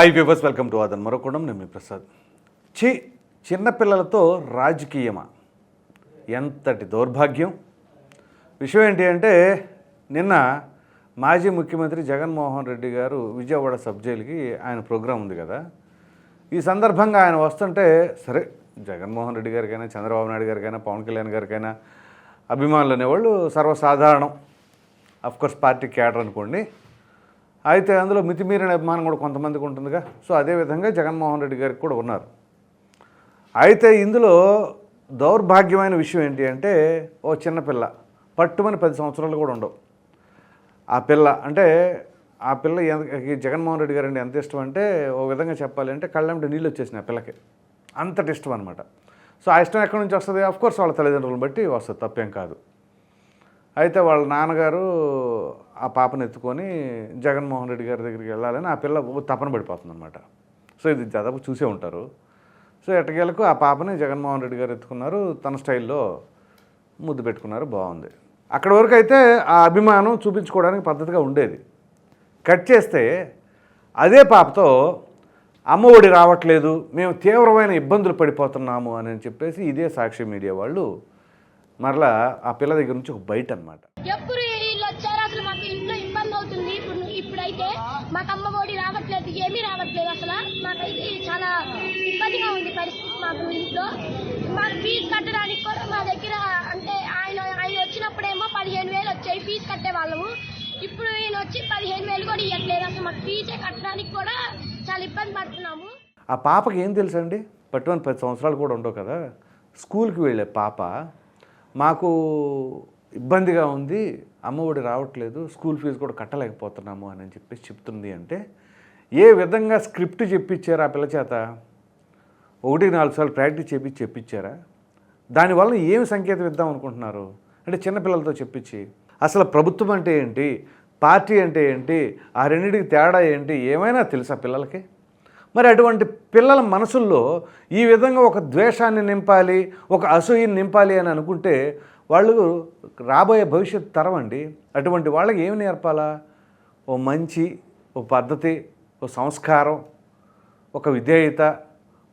Hi viewers welcome to అదన్ మరొకడం నేను మీ ప్రసాద్ చి చిన్నపిల్లలతో రాజకీయమా? ఎంతటి దౌర్భాగ్యం? విషయం ఏంటి అంటే నిన్న మాజీ ముఖ్యమంత్రి జగన్మోహన్ రెడ్డి గారు విజయవాడ సబ్ జైలుకి ఆయన ప్రోగ్రాం ఉంది కదా. ఈ సందర్భంగా ఆయన వస్తుంటే సరే జగన్మోహన్ రెడ్డి గారికైనా చంద్రబాబు నాయుడు గారికైనా పవన్ కళ్యాణ్ గారికైనా అభిమానులు అనేవాళ్ళు సర్వసాధారణం. అఫ్కోర్స్ పార్టీ క్యాడర్ అనుకోండి. అయితే అందులో మితిమీరిన అభిమానం కూడా కొంతమందికి ఉంటుందిగా. సో అదేవిధంగా జగన్మోహన్ రెడ్డి గారికి కూడా ఉన్నారు. అయితే ఇందులో దౌర్భాగ్యమైన విషయం ఏంటి అంటే ఓ చిన్నపిల్ల పట్టుమని పది సంవత్సరాలు కూడా ఉండవు. ఆ పిల్ల అంటే ఆ పిల్ల ఎంత- ఈ జగన్మోహన్ రెడ్డి గారు అంటే ఎంత ఇష్టం అంటే ఓ విధంగా చెప్పాలి అంటే కళ్ళంటే నీళ్ళు వచ్చేసినాయి ఆ పిల్లకి. అంతటి ఇష్టం అనమాట సో ఆ ఇష్టం ఎక్కడి నుంచి వస్తుంది? కోర్స్ వాళ్ళ తల్లిదండ్రులను బట్టి వస్తుంది తప్పేం కాదు. అయితే వాళ్ళ నాన్నగారు ఆ పాపను ఎత్తుకొని జగన్మోహన్ రెడ్డి గారి దగ్గరికి వెళ్ళాలని ఆ పిల్ల తపన పడిపోతుంది అనమాట సో ఇది దాదాపు చూసే ఉంటారు. సో ఎట్టకేలకు ఆ పాపని జగన్మోహన్ రెడ్డి గారు ఎత్తుకున్నారు తన స్టైల్లో ముద్దు పెట్టుకున్నారు బాగుంది. అక్కడి వరకు అయితే ఆ అభిమానం చూపించుకోవడానికి పద్ధతిగా ఉండేది. కట్ చేస్తే అదే పాపతో అమ్మ ఒడి రావట్లేదు మేము తీవ్రమైన ఇబ్బందులు పడిపోతున్నాము అని చెప్పేసి ఇదే సాక్షి మీడియా వాళ్ళు మరలా ఆ పిల్ల దగ్గర నుంచి ఒక బయట అనమాట ఎప్పుడు వీళ్ళు వచ్చారు అసలు మాకు ఇంట్లో ఇబ్బంది అవుతుంది ఇప్పుడు ఇప్పుడైతే మాకు అమ్మ ఒడి రావట్లేదు ఏమీ రావట్లేదు అసలు. మాకైతే చాలా ఇబ్బందిగా ఉంది పరిస్థితి మాకు ఇంట్లో. మాకు ఫీజు కట్టడానికి కూడా మా దగ్గర అంటే ఆయన ఆయన వచ్చినప్పుడేమో పదిహేను వేలు వచ్చాయి ఫీజు కట్టే వాళ్ళము. ఇప్పుడు ఈయన వచ్చి పదిహేను వేలు కూడా ఇవ్వట్లేదు అసలు మాకు ఫీజే కట్టడానికి కూడా చాలా ఇబ్బంది పడుతున్నాము. ఆ పాపకి ఏం తెలుసండి? పట్టుమని పది సంవత్సరాలు కూడా ఉండవు కదా. స్కూల్కి వెళ్ళే పాప మాకు ఇబ్బందిగా ఉంది. అమ్మఒడి రావట్లేదు. స్కూల్ ఫీజు కూడా కట్టలేకపోతున్నాము అని చెప్పేసి చెప్తుంది అంటే ఏ విధంగా స్క్రిప్ట్ చెప్పించారు ఆ పిల్ల చేత? ఒకటి నాలుగు సార్లు ప్రాక్టీస్ చేపించి చెప్పించారా? దానివల్ల ఏమి సంకేతం ఇద్దాం అనుకుంటున్నారు? అంటే చిన్నపిల్లలతో చెప్పించి. అసలు ప్రభుత్వం అంటే ఏంటి? పార్టీ అంటే ఏంటి? ఆ రెండింటికి తేడా ఏంటి? ఏమైనా తెలుసా పిల్లలకి? మరి అటువంటి పిల్లల మనసుల్లో ఈ విధంగా ఒక ద్వేషాన్ని నింపాలి ఒక అసూయని నింపాలి అని అనుకుంటే వాళ్ళు రాబోయే భవిష్యత్ తరం అండి అటువంటి వాళ్ళకి ఏమి నేర్పాలా? ఓ మంచి ఓ పద్ధతి ఓ సంస్కారం ఒక విధేయత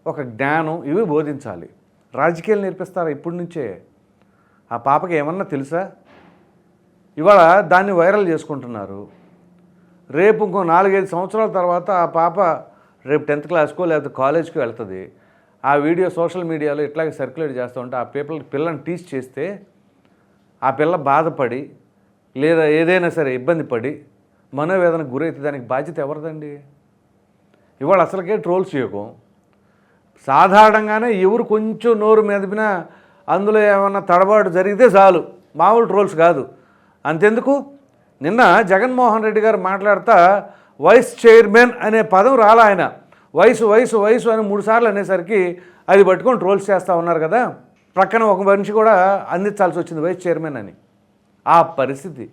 ఒక జ్ఞానం ఇవి బోధించాలి. రాజకీయాలు నేర్పిస్తారా ఇప్పటి నుంచే? ఆ పాపకి ఏమన్నా తెలుసా? ఇవాళ దాన్ని వైరల్ చేసుకుంటున్నారు. రేపు ఇంకో నాలుగైదు సంవత్సరాల తర్వాత ఆ పాప రేపు టెన్త్ క్లాస్కో లేకపోతే కాలేజ్కి వెళ్తుంది. ఆ వీడియో సోషల్ మీడియాలో ఇట్లాగే సర్క్యులేట్ చేస్తూ ఉంటే ఆ పేపర్ పిల్లని టీచ్ చేస్తే ఆ పిల్ల బాధపడి లేదా ఏదైనా సరే ఇబ్బంది పడి మనోవేదనకు గురైతే దానికి బాధ్యత ఎవరిదండి? ఇవాళ అసలుకే ట్రోల్స్ చేయకు. సాధారణంగానే ఎవరు కొంచెం నోరు మెదిపినా అందులో ఏమన్నా తడబాటు జరిగితే చాలు. మామూలు ట్రోల్స్ కాదు. అంతెందుకు? నిన్న జగన్మోహన్ రెడ్డి గారు మాట్లాడతా వైస్ చైర్మన్ అనే పదం రాలా ఆయన. వయసు వయసు వయసు అని మూడు సార్లు అనేసరికి అది పట్టుకొని ట్రోల్స్ చేస్తూ ఉన్నారు కదా. ప్రక్కన ఒక మనిషి కూడా అందించాల్సి వచ్చింది వైస్ చైర్మన్ అని. ఆ పరిస్థితి.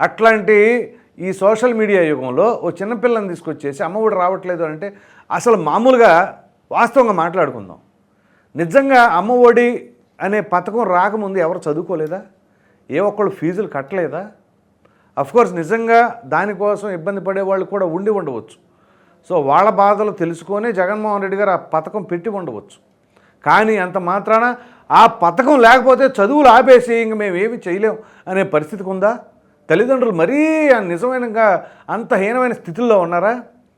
అట్లాంటి ఈ సోషల్ మీడియా యుగంలో ఓ చిన్నపిల్లని తీసుకొచ్చేసి అమ్మఒడి రావట్లేదు అంటే అసలు మామూలుగా వాస్తవంగా మాట్లాడుకుందాం. నిజంగా అమ్మఒడి అనే పథకం రాకముందు ఎవరు చదువుకోలేదా? ఏ ఒక్కళ్ళు ఫీజులు కట్టలేదా? కోర్స్ నిజంగా దానికోసం ఇబ్బంది పడే వాళ్ళు కూడా ఉండి ఉండవచ్చు. సో వాళ్ళ బాధలు తెలుసుకొని జగన్మోహన్ రెడ్డి గారు ఆ పథకం పెట్టి ఉండవచ్చు. కానీ అంత మాత్రాన ఆ పథకం లేకపోతే చదువులు ఆపేసి ఇంక మేము చేయలేం అనే పరిస్థితికి ఉందా? తల్లిదండ్రులు మరీ నిజమైన అంత హీనమైన స్థితిలో ఉన్నారా?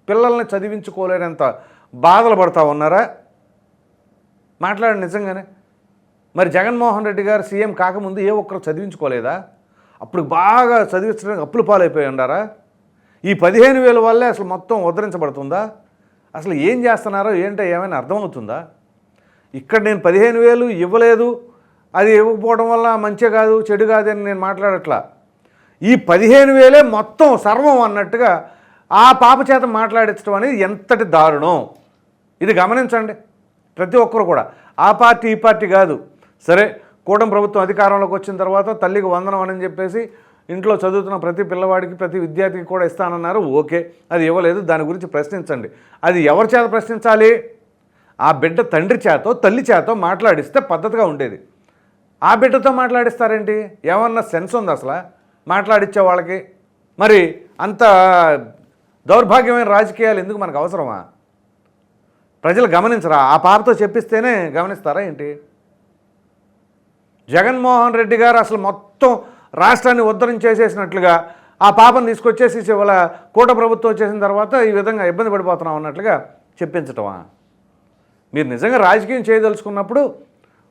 పిల్లల్ని చదివించుకోలేనంత బాధలు పడతా ఉన్నారా? మాట్లాడండి నిజంగానే. మరి జగన్మోహన్ రెడ్డి గారు సీఎం కాకముందు ఏ ఒక్కరు చదివించుకోలేదా? అప్పుడు బాగా చదివించడానికి అప్పులు పాలైపోయి ఉండారా? ఈ పదిహేను వేల వల్లే అసలు మొత్తం ఉద్ధరించబడుతుందా? అసలు ఏం చేస్తున్నారో ఏంటో ఏమైనా అర్థమవుతుందా? ఇక్కడ నేను పదిహేను వేలు ఇవ్వలేదు. అది ఇవ్వకపోవడం వల్ల మంచి కాదు చెడు కాదు అని నేను మాట్లాడట్లా. ఈ పదిహేను వేలే మొత్తం సర్వం అన్నట్టుగా ఆ పాప చేత మాట్లాడించడం అనేది ఎంతటి దారుణం? ఇది గమనించండి. ప్రతి ఒక్కరు కూడా. ఆ పార్టీ ఈ పార్టీ కాదు. సరే కూటమి ప్రభుత్వం అధికారంలోకి వచ్చిన తర్వాత తల్లికి వందనం అని చెప్పేసి ఇంట్లో చదువుతున్న ప్రతి పిల్లవాడికి ప్రతి విద్యార్థికి కూడా ఇస్తానన్నారు. ఓకే. అది ఇవ్వలేదు. దాని గురించి ప్రశ్నించండి. అది ఎవరి చేత ప్రశ్నించాలి? ఆ బిడ్డ తండ్రి చేతో తల్లి చేతో మాట్లాడిస్తే పద్ధతిగా ఉండేది. ఆ బిడ్డతో మాట్లాడిస్తారేంటి? ఏమన్నా సెన్స్ ఉంది అసలు? మాట్లాడిచ్చే వాళ్ళకి. మరి అంత దౌర్భాగ్యమైన రాజకీయాలు ఎందుకు మనకు అవసరమా? ప్రజలు గమనించరా? ఆ పాపతో చెప్పిస్తేనే గమనిస్తారా ఏంటి? జగన్మోహన్ రెడ్డి గారు అసలు మొత్తం రాష్ట్రాన్ని ఉద్ధరించేసేసినట్లుగా ఆ పాపను తీసుకొచ్చేసి ఇవాళ కూట ప్రభుత్వం వచ్చేసిన తర్వాత ఈ విధంగా ఇబ్బంది పడిపోతున్నాం అన్నట్లుగా చెప్పించటమా? మీరు నిజంగా రాజకీయం చేయదలుచుకున్నప్పుడు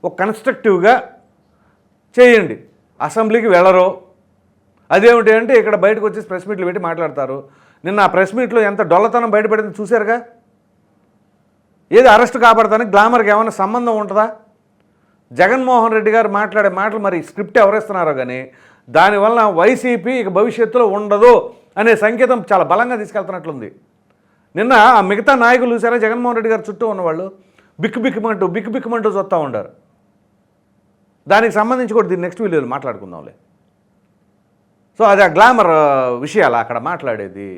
ఒక కన్స్ట్రక్టివ్గా చేయండి. అసెంబ్లీకి వెళ్ళరు. అదేమిటి అంటే ఇక్కడ బయటకు వచ్చేసి ప్రెస్ మీట్లు పెట్టి మాట్లాడతారు. నిన్న ఆ ప్రెస్ మీట్లో ఎంత డొల్లతనం బయటపడింది చూశారుగా? ఏది అరెస్ట్ కాబడతానికి గ్లామర్కి ఏమైనా సంబంధం ఉంటుందా? జగన్మోహన్ రెడ్డి గారు మాట్లాడే మాటలు మరి స్క్రిప్ట్ ఎవరేస్తున్నారో కానీ దానివల్ల వైసీపీ ఇక భవిష్యత్తులో ఉండదు అనే సంకేతం చాలా బలంగా తీసుకెళ్తున్నట్లుంది. నిన్న ఆ మిగతా నాయకులు చూసారా? జగన్మోహన్ రెడ్డి గారు చుట్టూ ఉన్నవాళ్ళు బిక్కు బిక్కుమంటూ బిక్కు బిక్కుమంటూ చూస్తూ ఉండారు దానికి సంబంధించి కూడా దీన్ని నెక్స్ట్ వీడియోలో మాట్లాడుకుందాంలే. సో అది ఆ గ్లామర్ విషయాలు అక్కడ మాట్లాడేది.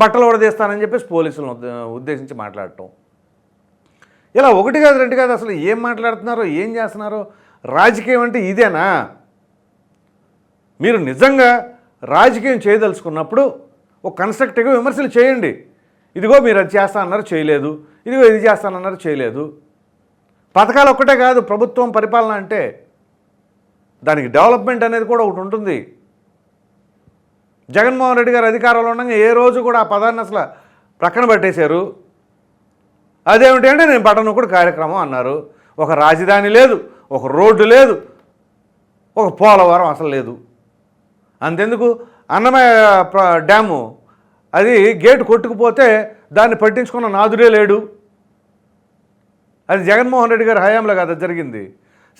బట్టలు ఉడదీస్తానని చెప్పేసి పోలీసులను ఉద్దేశించి మాట్లాడటం. ఇలా ఒకటి కాదు రెండు కాదు అసలు ఏం మాట్లాడుతున్నారో ఏం చేస్తున్నారో రాజకీయం అంటే ఇదేనా? మీరు నిజంగా రాజకీయం చేయదలుచుకున్నప్పుడు ఒక కన్స్ట్రక్టివ్గా విమర్శలు చేయండి. ఇదిగో మీరు అది చేస్తా అన్నారు చేయలేదు. ఇదిగో ఇది చేస్తానన్నారు చేయలేదు. పథకాలు ఒక్కటే కాదు ప్రభుత్వం పరిపాలన అంటే. దానికి డెవలప్మెంట్ అనేది కూడా ఒకటి ఉంటుంది. జగన్మోహన్ రెడ్డి గారు అధికారంలో ఉండగా ఏ రోజు కూడా ఆ పదాన్ని అసలు ప్రక్కన పెట్టేశారు. అదేమిటి అంటే నేను పట్టణం కూడా కార్యక్రమం అన్నారు. ఒక రాజధాని లేదు ఒక రోడ్డు లేదు ఒక పోలవరం అసలు లేదు. అంతెందుకు? అన్నమయ్య డ్యాము అది గేటు కొట్టుకుపోతే దాన్ని పట్టించుకున్న నాదుడే లేడు. అది జగన్మోహన్ రెడ్డి గారి హయాంలో కదా జరిగింది.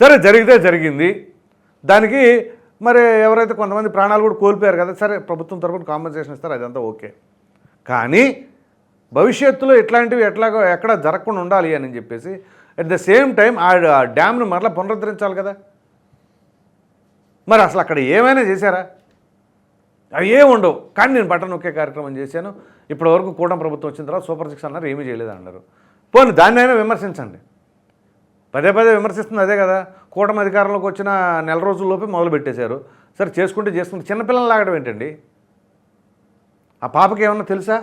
సరే జరిగితే జరిగింది. దానికి మరి ఎవరైతే కొంతమంది ప్రాణాలు కూడా కోల్పోయారు కదా సరే ప్రభుత్వం తరపున కాంపెన్సేషన్ ఇస్తారు అదంతా ఓకే. కానీ భవిష్యత్తులో ఇట్లాంటివి ఎట్లాగో ఎక్కడ జరగకుండా ఉండాలి అని చెప్పేసి అట్ ద సేమ్ టైం ఆ డ్యామ్ను మరలా పునరుద్ధరించాలి కదా. మరి అసలు అక్కడ ఏమైనా చేశారా? అవి ఏమి ఉండవు. కానీ నేను బట్టన్ నొక్కే కార్యక్రమం చేశాను. ఇప్పటి వరకు కూటమి ప్రభుత్వం వచ్చిన తర్వాత సూపర్ సిక్స్ అన్నారు ఏమీ చేయలేదు అన్నారు పోనీ దాన్నైనా విమర్శించండి. పదే పదే విమర్శిస్తుంది అదే కదా. కూటమి అధికారంలోకి వచ్చిన నెల రోజుల్లోపే మొదలు పెట్టేశారు. సరే చేసుకుంటే చేసుకుంటే చిన్నపిల్లలు లాగడం ఏంటండి? ఆ పాపకి ఏమన్నా తెలుసా?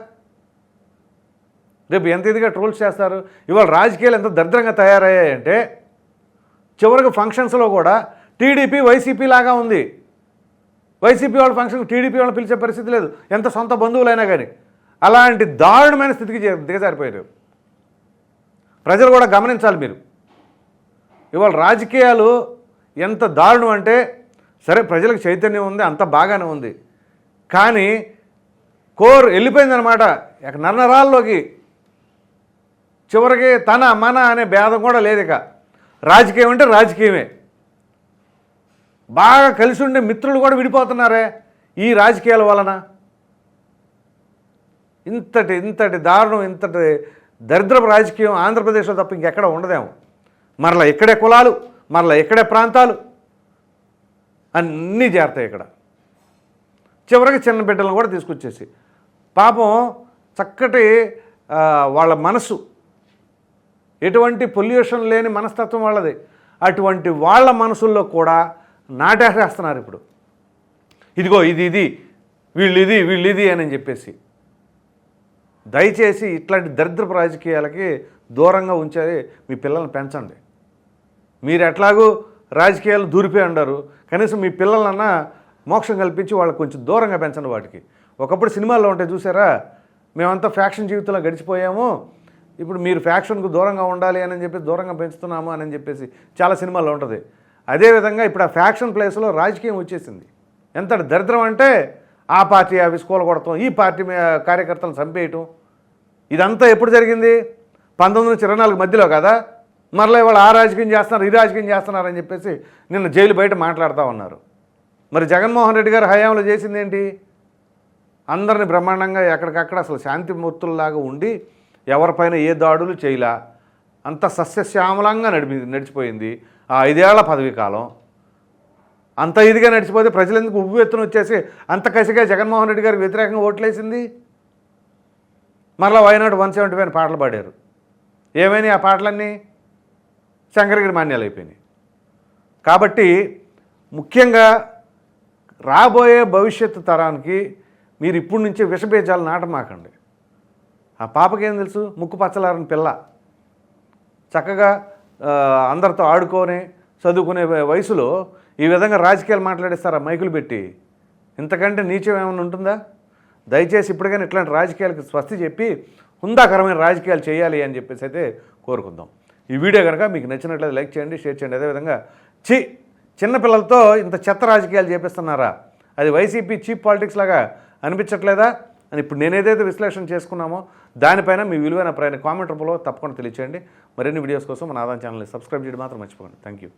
రేపు ఎంత ఇదిగా ట్రోల్స్ చేస్తారు? ఇవాళ రాజకీయాలు ఎంత దరిద్రంగా తయారయ్యాయంటే చివరికి ఫంక్షన్స్లో కూడా టీడీపీ వైసీపీ లాగా ఉంది. వైసీపీ వాళ్ళ ఫంక్షన్ టీడీపీ వాళ్ళని పిలిచే పరిస్థితి లేదు. ఎంత సొంత బంధువులైనా కానీ. అలాంటి దారుణమైన స్థితికి చే- దిగజారిపోయారు. ప్రజలు కూడా గమనించాలి మీరు. ఇవాళ రాజకీయాలు ఎంత దారుణం అంటే సరే ప్రజలకు చైతన్యం ఉంది అంత బాగానే ఉంది. కానీ కోర్ వెళ్ళిపోయిందనమాట నరనరాల్లోకి చివరికి తన మన అనే భేదం కూడా లేదు ఇక రాజకీయం అంటే రాజకీయమే. బాగా కలిసి ఉండే మిత్రులు కూడా విడిపోతున్నారే ఈ రాజకీయాల వలన. ఇంతటి ఇంతటి దారుణం ఇంతటి దరిద్రపు రాజకీయం ఆంధ్రప్రదేశ్లో తప్ప ఇంకెక్కడ ఉండదేమో. మరలా ఇక్కడే కులాలు మరలా ఇక్కడే ప్రాంతాలు. అన్నీ చేరతాయి ఇక్కడ. చివరికి చిన్న బిడ్డలను కూడా తీసుకొచ్చేసి. పాపం చక్కటి వాళ్ళ మనసు ఎటువంటి పొల్యూషన్ లేని మనస్తత్వం వాళ్ళది. అటువంటి వాళ్ళ మనసుల్లో కూడా నాటేసేస్తున్నారు ఇప్పుడు. ఇదిగో ఇది ఇది వీళ్ళు ఇది వీళ్ళు ఇది అని చెప్పేసి. దయచేసి ఇట్లాంటి దరిద్రపు రాజకీయాలకి దూరంగా ఉంచే మీ పిల్లల్ని పెంచండి. మీరు ఎట్లాగూ రాజకీయాలు దూరిపోయి ఉండారు కనీసం మీ పిల్లలన్నా మోక్షం కల్పించి వాళ్ళకి కొంచెం దూరంగా పెంచండి వాటికి. ఒకప్పుడు సినిమాల్లో ఉంటే చూసారా? మేమంతా ఫ్యాక్షన్ జీవితంలో గడిచిపోయాము. ఇప్పుడు మీరు ఫ్యాక్షన్కు దూరంగా ఉండాలి అని చెప్పి దూరంగా పెంచుతున్నాము అని చెప్పేసి చాలా సినిమాల్లో ఉంటుంది. అదేవిధంగా ఇప్పుడు ఆ ఫ్యాక్షన్ ప్లేస్లో రాజకీయం వచ్చేసింది. ఎంత దరిద్రం అంటే ఆ పార్టీ ఆఫీస్ కూలగొడతాం ఈ పార్టీ కార్యకర్తలను చంపేయటం. ఇదంతా ఎప్పుడు జరిగింది? పంతొమ్మిది నుంచి ఇరవై నాలుగు మధ్యలో కదా? మరలా ఇవాళ ఆ రాజకీయం చేస్తున్నారు ఈ రాజకీయం చేస్తున్నారు అని చెప్పేసి నిన్న జైలు బయట మాట్లాడుతూ ఉన్నారు. మరి జగన్మోహన్ రెడ్డి గారు హయాంలో చేసింది ఏంటి అందరిని బ్రహ్మాండంగా ఎక్కడికక్కడ అసలు శాంతిమూర్తుల్లాగా ఉండి ఎవరిపైన ఏ దాడులు చేయలా. అంత సస్యశ్యామలంగా నడిపి నడిచిపోయింది ఆ ఐదేళ్ళ పదవీ కాలం అంత ఇదిగా నడిచిపోతే ప్రజలు ఎందుకు ఉవ్వు ఎత్తున వచ్చేసి అంత కసిగా జగన్మోహన్ రెడ్డి గారికి వ్యతిరేకంగా ఓట్లేసింది? మరలా వైనాడు వన్ సెవెంటీ పైన పాటలు పాడారు. ఏమైనాయి ఆ పాటలన్నీ? శంకరగిరి మాన్యాలు అయిపోయినాయి. కాబట్టి ముఖ్యంగా రాబోయే భవిష్యత్తు తరానికి మీరు ఇప్పటి నుంచే విషబీజాలు నాటమాకండి. ఆ పాపకేం తెలుసు? ముక్కు పచ్చలారని పిల్ల. చక్కగా అందరితో ఆడుకొని చదువుకునే వయసులో ఈ విధంగా రాజకీయాలు మాట్లాడేస్తారా మైకులు పెట్టి? ఇంతకంటే నీచం ఏమైనా ఉంటుందా? దయచేసి ఇప్పటికైనా ఇట్లాంటి రాజకీయాలకు స్వస్తి చెప్పి హుందాకరమైన రాజకీయాలు చేయాలి అని చెప్పేసి అయితే కోరుకుందాం. ఈ వీడియో కనుక మీకు నచ్చినట్లయితే లైక్ చేయండి షేర్ చేయండి. అదేవిధంగా చి చిన్నపిల్లలతో ఇంత చెత్త రాజకీయాలు చేపిస్తున్నారా? అది వైసీపీ చీప్ పాలిటిక్స్ లాగా అనిపించట్లేదా? అని ఇప్పుడు నేనేదైతే విశ్లేషణ చేసుకున్నామో దానిపైన మీ విలువైన ప్రయాణ కామెంట్ రూపంలో తప్పకుండా తెలియచేయండి. మరిన్ని వీడియోస్ కోసం మన ఆదాయం ఛానల్ని సబ్స్క్రైబ్ చేయడం మాత్రం మర్చిపోకండి. Thank you